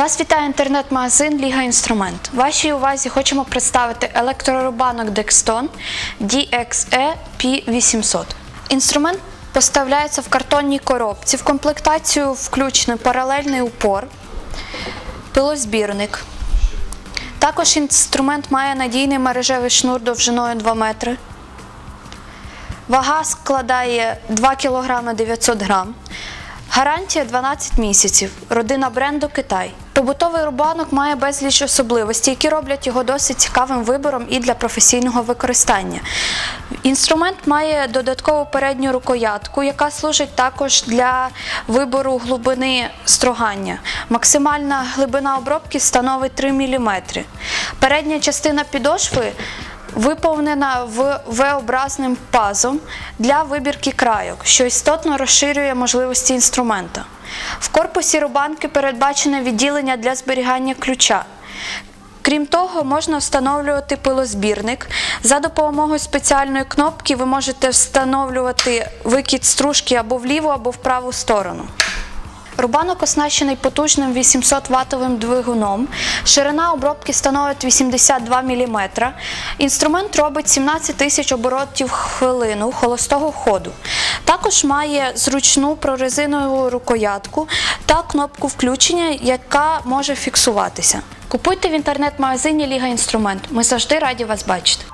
Вас вітає інтернет-магазин Ліга Інструмент. Вашій увазі хочемо представити електрорубанок Dexton DXE P800. Інструмент поставляється в картонній коробці. В комплектацію включено паралельний упор, пилозбірник. Також інструмент має надійний мережевий шнур довжиною 2 метри. Вага складає 2 кг 900 г. Гарантія 12 місяців. Родина бренду Китай. Побутовий рубанок має безліч особливостей, які роблять його досить цікавим вибором і для професійного використання. Інструмент має додаткову передню рукоятку, яка служить також для вибору глибини строгання. Максимальна глибина обробки становить 3 мм. Передня частина підошви виповнена V-образним пазом для вибірки крайок, що істотно розширює можливості інструмента. В корпусі рубанки передбачене відділення для зберігання ключа. Крім того, можна встановлювати пилозбірник. За допомогою спеціальної кнопки ви можете встановлювати викид стружки або в ліву, або в праву сторону. Рубанок оснащений потужним 800 ватовим двигуном. Ширина обробки становить 82 мм. Інструмент робить 17 тисяч оборотів хвилину холостого ходу. Також має зручну прорезинову рукоятку та кнопку включення, яка може фіксуватися. Купуйте в інтернет-магазині Ліга Інструмент. Ми завжди раді вас бачити.